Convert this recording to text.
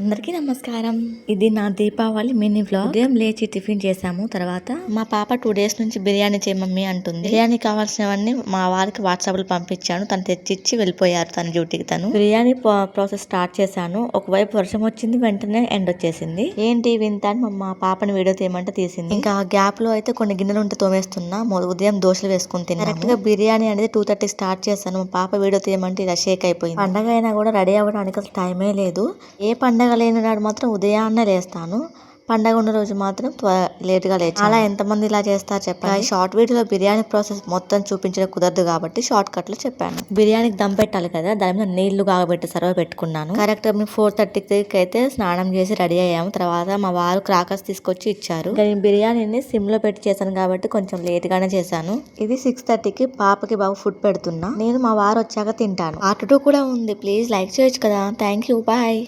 అందరికీ నమస్కారం. ఇది నా దీపావళి మినీ వ్లాగ్ ఉదయం లేచి టిఫిన్ చేసాము తర్వాత మా పాప టూ డేస్ నుంచి బిర్యానీ చేయ మమ్మీ అంటుంది. బిర్యానీ కావాల్సినవన్నీ మా వారికి వాట్సాప్లో పంపించాను. తను తెచ్చిచ్చి వెళ్ళిపోయారు తన డ్యూటీకి తను. బిర్యానీ ప్రాసెస్ స్టార్ట్ చేశాను. ఒకవైపు వర్షం వచ్చింది వెంటనే ఎండ్ వచ్చేసింది. ఏంటి వింత అని మా- పాపని వీడియో తీయమంటే తీసింది. ఇంకా గ్యాప్లో అయితే కొన్ని గిన్నెలు ఉంటే తోమేస్తున్నా. ఉదయం దోశలు వేసుకుని తిన్నాను కరెక్ట్గా బిర్యానీ అనేది టూ థర్టీ స్టార్ట్ చేశాను. మా పాప వీడియో తీయమంటే ఇలా షేక్ అయిపోయింది. పండగ అయినా కూడా రెడీ అవ్వడానికి అసలు టైమే లేదు. ఏ పండగ లేని నాడు మాత్రం ఉదయాన్నే లేస్తాను. పండగ ఉన్న రోజు మాత్రం త్వ- లేట్గా లేచి అలా ఎంతమంది ఇలా చేస్తారు చెప్పండి? షార్ట్ వీడియోలో బిర్యానీ ప్రాసెస్ మొత్తం చూపించడం కుదరదు కాబట్టి షార్ట్ కట్లో చెప్పాను. బిర్యానీకి దమ్ పెట్టాలి కదా దాని మీద నీళ్ళు కాగబెట్టి సర్వ పెట్టుకున్నాను. కరెక్ట్ ఫోర్ థర్టీకి అయితే స్నానం చేసి రెడీ అయ్యాము. తర్వాత మా వారు క్రాకర్స్ తీసుకొచ్చి ఇచ్చారు. నేను బిర్యానీని సిమ్లో పెట్టి చేశాను కాబట్టి కొంచెం లేట్ గానే చేశాను. ఇది సిక్స్ థర్టీకి పాపకి బాగా ఫుడ్ పెడుతున్నా. నేను మా వారు వచ్చాక తింటాను. పార్ట్ టూ కూడా ఉంది. ప్లీజ్ లైక్ చేయొచ్చు కదా. Thank you. బాయ్.